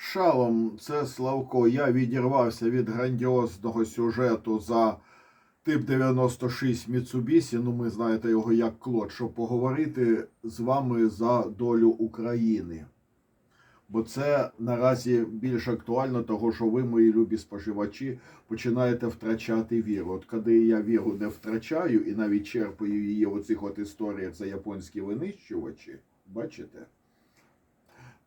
Шалом, це Славко. Я відірвався від грандіозного сюжету за тип 96 Mitsubishi, ну ми знаєте його як Клод, щоб поговорити з вами за долю України. Бо це наразі більш актуально, того що ви, мої любі споживачі, починаєте втрачати віру. От коли я віру не втрачаю і навіть черпаю її в оцих от історіях за японські винищувачі, бачите?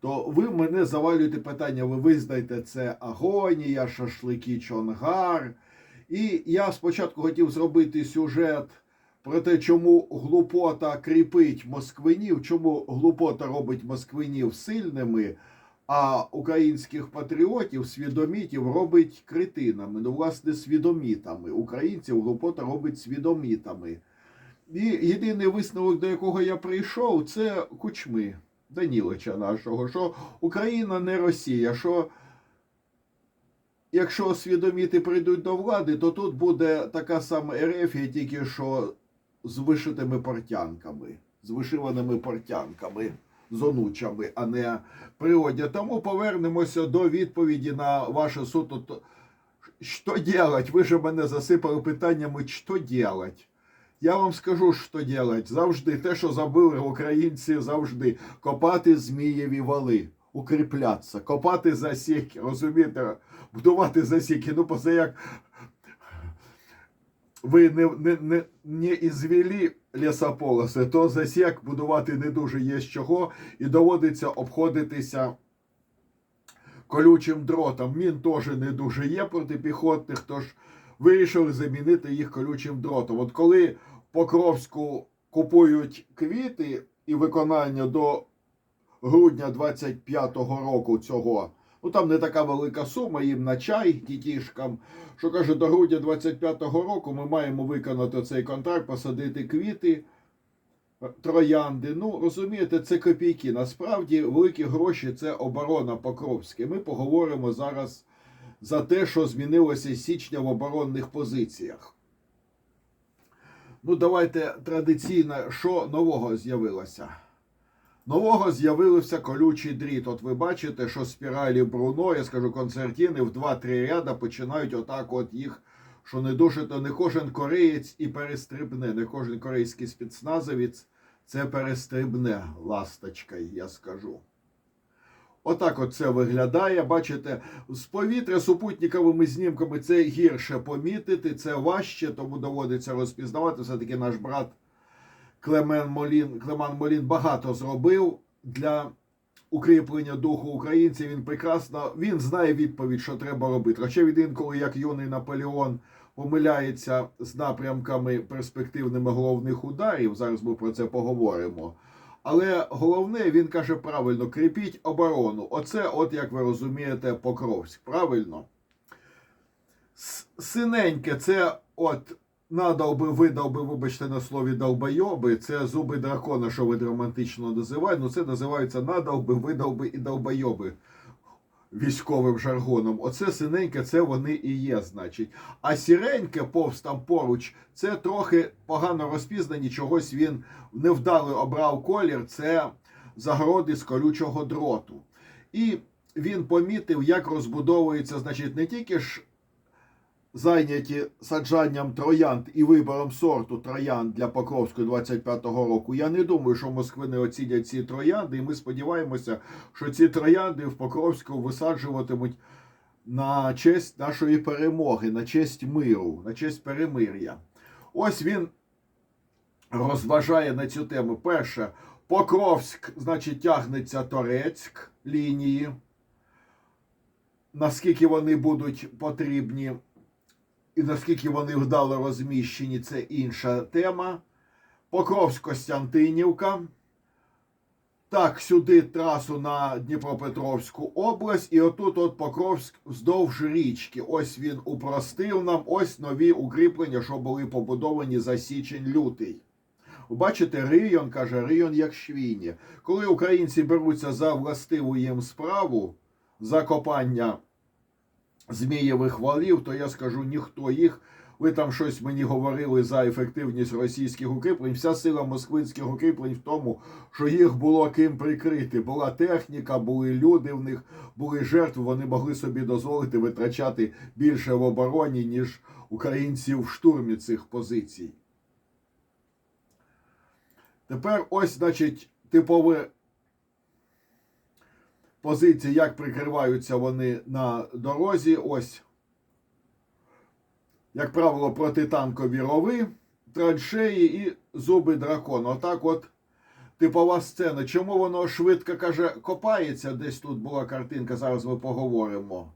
То ви мене завалюєте питання, ви визнаєте це агонія, шашлики, чонгар. І я спочатку хотів зробити сюжет про те, чому глупота кріпить москвинів, чому глупота робить москвинів сильними, а українських патріотів, свідомітів робить критинами. Ну, власне, свідомітами. Українців глупота робить свідомітами. І єдиний висновок, до якого я прийшов, це кучми. Данілича нашого, що Україна не Росія, що якщо освідоміти прийдуть до влади, то тут буде така сама Ерефія, тільки що з вишитими портянками, з вишиваними портянками, з онучами, а не природі. Тому повернемося до відповіді на ваше суто. Що делать? Ви ж мене засипали питаннями, що делать? Я вам скажу, що делать. Завжди те, що забили українці, завжди копати змієві вали, укріплятися, копати засіки, розумієте, будувати засіки. Ну, поза як ви не, не, не, не ізвели лісополоси, то засік будувати не дуже є з чого, і доводиться обходитися колючим дротом. Мін теж не дуже є протипіхотних, тож вирішили замінити їх колючим дротом. От коли Покровську купують квіти і виконання до грудня 25-го року цього. Ну там не така велика сума їм на чай дітішкам. Що каже, до грудня 25-го року ми маємо виконати цей контракт, посадити квіти, е, троянди. Ну, розумієте, це копійки. Насправді великі гроші це оборона Покровська. Ми поговоримо зараз за те, що змінилося з січня в оборонних позиціях. Ну, давайте традиційно, що нового з'явилося. Нового з'явився колючий дріт. От ви бачите, що спіралі Бруно, я скажу, концертіни в 2-3 ряда починають отак от їх, що не дуже, то не кожен кореєць і перестрибне, не кожен корейський спецназовець це перестрибне ласточкою, я скажу. Отак от це виглядає. Бачите, з повітря супутниковими знімками це гірше помітити, це важче, тому доводиться розпізнавати. Все-таки наш брат Клемен Молін, Клеман Молін багато зробив для укріплення духу українців. Він прекрасно він знає відповідь, що треба робити. Хоча він інколи, як юний Наполеон, помиляється з напрямками перспективними головних ударів. Зараз ми про це поговоримо. Але головне, він каже правильно: кріпіть оборону. Оце, от як ви розумієте, Покровськ. Правильно? Синеньке, це от надав би, видав би, вибачте на слові долбойоби. Це зуби дракона, що ви романтично називаєте. Ну це називається надовби, видовби і долбойоби військовим жаргоном. Оце синеньке, це вони і є, значить. А сіреньке, повз там поруч, це трохи погано розпізнані, чогось він невдало обрав колір. Це загороди з колючого дроту. І він помітив, як розбудовується, значить, не тільки ж зайняті саджанням троянд і вибором сорту троянд для Покровського 25-го року. Я не думаю, що москвини оцінять ці троянди, і ми сподіваємося, що ці троянди в Покровську висаджуватимуть на честь нашої перемоги, на честь миру, на честь перемир'я. Ось він розважає на цю тему. Перше, Покровськ, значить, тягнеться Торецьк лінії. Наскільки вони будуть потрібні, і наскільки вони вдало розміщені, це інша тема. Покровськ Костянтинівка. Так, сюди трасу на Дніпропетровську область, і отут от Покровськ вздовж річки. Ось він упростив нам, ось нові укріплення, що були побудовані за січень-лютий. Бачите, Рийон каже, Рийон як швіні. Коли українці беруться за властиву їм справу, за копання змієвих валів, то я скажу, ніхто їх ви там щось мені говорили за ефективність російських укріплень. Вся сила москвинських укріплень в тому, що їх було ким прикрити. Була техніка, були люди в них, були жертви. Вони могли собі дозволити витрачати більше в обороні, ніж українці в штурмі цих позицій. Тепер ось, значить, типове позиції, як прикриваються вони на дорозі. Ось, як правило, протитанкові рови, траншеї і зуби дракона. Отак от типова сцена. Чому воно швидко каже, копається? Десь тут була картинка, зараз ми поговоримо.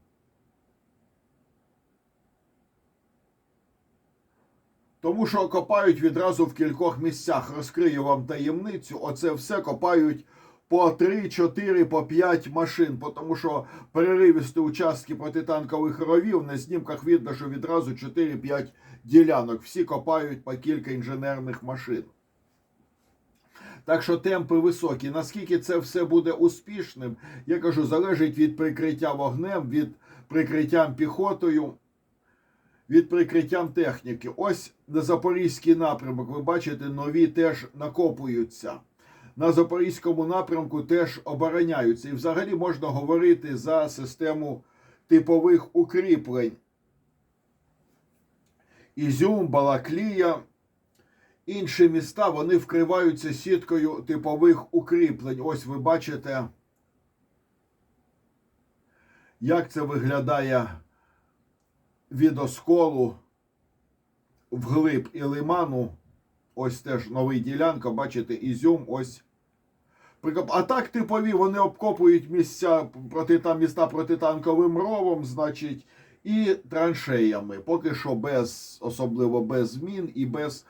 Тому що копають відразу в кількох місцях. Розкрию вам таємницю. Оце все копають по 3, 4, по 5 машин. Тому що переривісті участки протитанкових ровів на знімках видно, що відразу 4-5 ділянок. Всі копають по кілька інженерних машин. Так що темпи високі. Наскільки це все буде успішним, я кажу, залежить від прикриття вогнем, від прикриттям піхотою від прикриттям техніки. Ось на Запорізький напрямок, ви бачите, нові теж накопуються. На Запорізькому напрямку теж обороняються. І взагалі можна говорити за систему типових укріплень. Ізюм, Балаклія. Інші міста вони вкриваються сіткою типових укріплень. Ось ви бачите, як це виглядає від осколу вглиб і лиману. Ось теж новий ділянка, бачите, ізюм, ось. А так типові вони обкопують місця проти там міста протитанковим ровом, значить, і траншеями. Поки що без, особливо без змін і без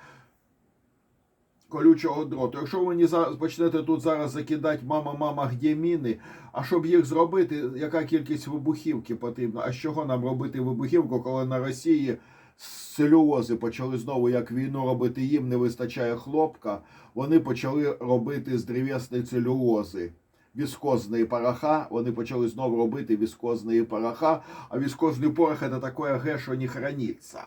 колючого дроту. Якщо ви мені зараз почнете тут зараз закидати мама, мама, где міни, а щоб їх зробити, яка кількість вибухівки потрібна? А з чого нам робити вибухівку, коли на Росії целюлози почали знову як війну робити їм, не вистачає хлопка, вони почали робити з древесної целюлози. Віскозної пороха, вони почали знову робити віскозної пороха, а віскозний порох це таке ге, що не храниться.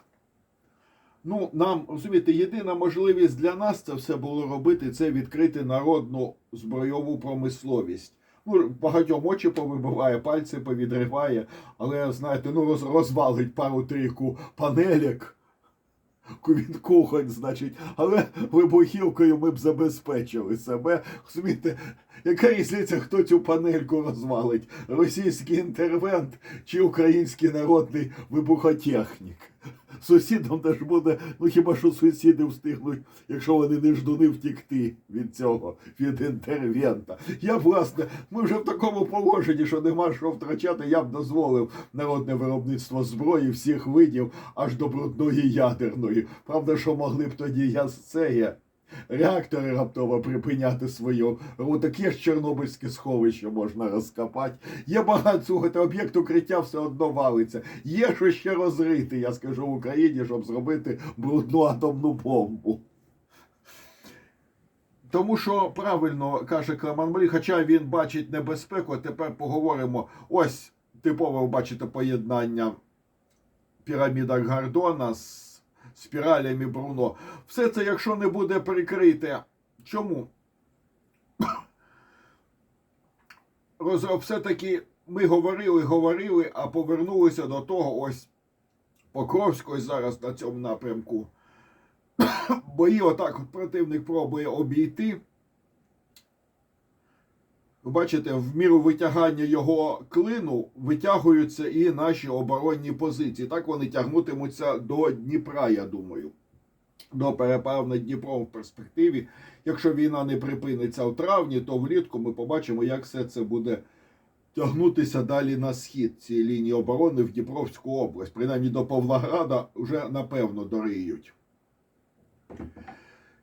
Ну, нам розумієте, єдина можливість для нас це все було робити, це відкрити народну збройову промисловість. Ну, багатьом очі повибиває, пальці повідриває, але знаєте, ну роз, розвалить пару-трійку панелек Він кухонь, значить, але вибухівкою ми б забезпечили себе. Розумієте, яка різниця, хто цю панельку розвалить? Російський інтервент чи український народний вибухотехнік? Сусідам теж буде, ну хіба що сусіди встигнуть, якщо вони не ждуни втікти від цього, від інтервента. Я, власне, ми вже в такому положенні, що нема що втрачати, я б дозволив народне виробництво зброї всіх видів аж до брудної ядерної. Правда, що могли б тоді я з це. Реактори раптово припиняти свою. Таке ж Чорнобильське сховище можна розкопати. Є багато слухайте, об'єкт укриття все одно валиться. Є що ще розрити, я скажу в Україні, щоб зробити брудну атомну бомбу. Тому що правильно каже Клеман Мрій, хоча він бачить небезпеку, тепер поговоримо. Ось типове бачите поєднання піраміда Гордона з спіралями Бруно. Все це, якщо не буде прикрите, чому? Все-таки ми говорили, говорили, а повернулися до того ось Покровської зараз на цьому напрямку. Бої отак от противник пробує обійти. Ви бачите, в міру витягання його клину витягуються і наші оборонні позиції. Так вони тягнутимуться до Дніпра, я думаю. До переправ над Дніпром в перспективі. Якщо війна не припиниться в травні, то влітку ми побачимо, як все це буде тягнутися далі на схід цієї лінії оборони в Дніпровську область. Принаймні до Павлограда вже напевно дориють.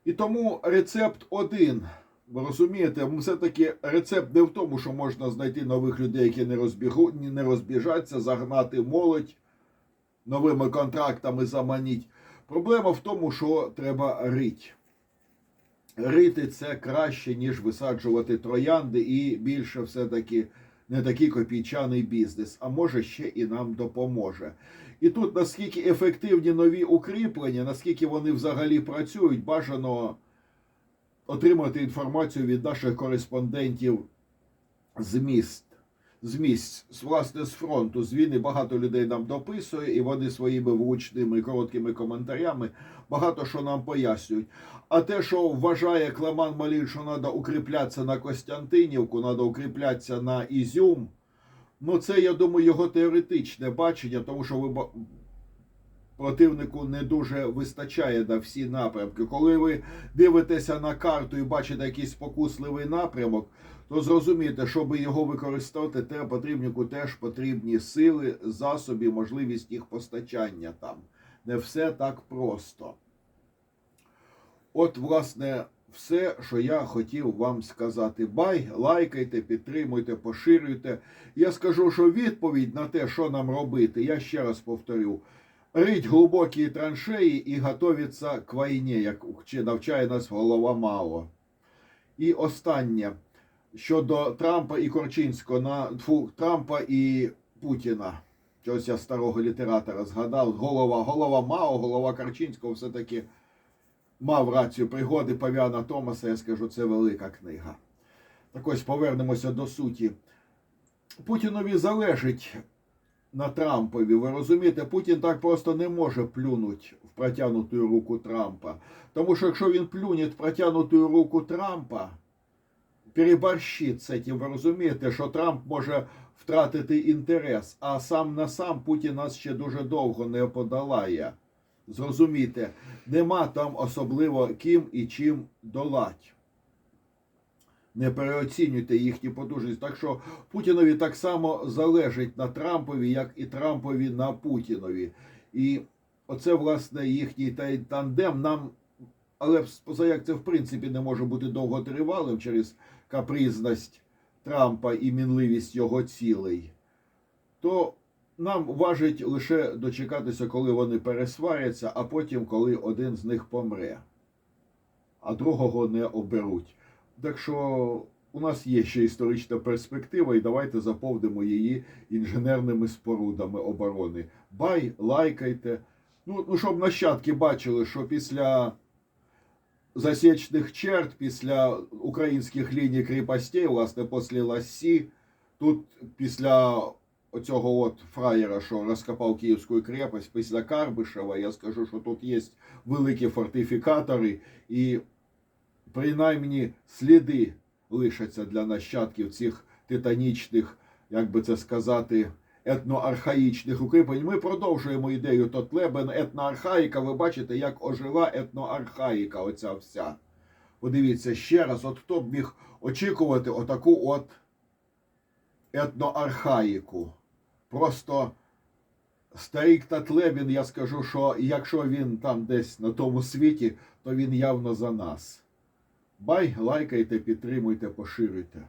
І тому рецепт один. Ви розумієте, все-таки рецепт не в тому, що можна знайти нових людей, які не, розбігу, не розбіжаться, загнати молодь новими контрактами заманіть. Проблема в тому, що треба рить. Рити це краще, ніж висаджувати троянди, і більше все-таки не такий копійчаний бізнес, а може ще і нам допоможе. І тут наскільки ефективні нові укріплення, наскільки вони взагалі працюють, бажано отримати інформацію від наших кореспондентів з міст. З місць, власне, з фронту, з війни багато людей нам дописує, і вони своїми влучними короткими коментарями багато що нам пояснюють. А те, що вважає Клеман Малін, що треба укріплятися на Костянтинівку, треба укріплятися на Ізюм, ну це, я думаю, його теоретичне бачення, тому що ви противнику не дуже вистачає на всі напрямки. Коли ви дивитеся на карту і бачите якийсь спокусливий напрямок, то зрозумійте, щоб його використовувати, те потрібнику теж потрібні сили, засоби, можливість їх постачання там. Не все так просто. От, власне, все, що я хотів вам сказати. Бай, лайкайте, підтримуйте, поширюйте. Я скажу, що відповідь на те, що нам робити, я ще раз повторю. Рить глибокі траншеї і готовиться к війні, як навчає нас голова Мао. І останнє щодо Трампа і Корчинського на тьфу, Трампа і Путіна. Чогось я старого літератора згадав. Голова, голова Мао, голова Корчинського все-таки мав рацію пригоди Павіана Томаса. Я скажу, це велика книга. Так ось повернемося до суті. Путінові залежить на Трампові. Ви розумієте, Путін так просто не може плюнути в протягнуту руку Трампа. Тому що якщо він плюне в протягнуту руку Трампа, переборщить з цим. Ви розумієте, що Трамп може втратити інтерес, а сам на сам Путін нас ще дуже довго не подолає. Зрозумійте, нема там особливо ким і чим долать. Не переоцінюйте їхні потужність. Так що Путінові так само залежить на Трампові, як і Трампові на Путінові. І оце, власне, їхній та- тандем нам, але позаяк це в принципі не може бути довготривалим через капризність Трампа і мінливість його цілей, то нам важить лише дочекатися, коли вони пересваряться, а потім, коли один з них помре, а другого не оберуть. Так що у нас є ще історична перспектива, і давайте заповнимо її інженерними спорудами оборони. Бай, лайкайте. Ну, ну щоб нащадки бачили, що після засічних черт, після українських ліній кріпостей, власне, після Лассі, тут після оцього от фраєра, що розкопав Київську крепость, після Карбишева, я скажу, що тут є великі фортифікатори і принаймні сліди лишаться для нащадків цих титанічних, як би це сказати, етноархаїчних укріплень. Ми продовжуємо ідею Тотлебен, етноархаїка. Ви бачите, як ожила етноархаїка, оця вся. Подивіться ще раз, от хто б міг очікувати отаку от етноархаїку. Просто старик Татлебін, я скажу, що якщо він там десь на тому світі, то він явно за нас. Бай, лайкайте, підтримуйте, поширюйте.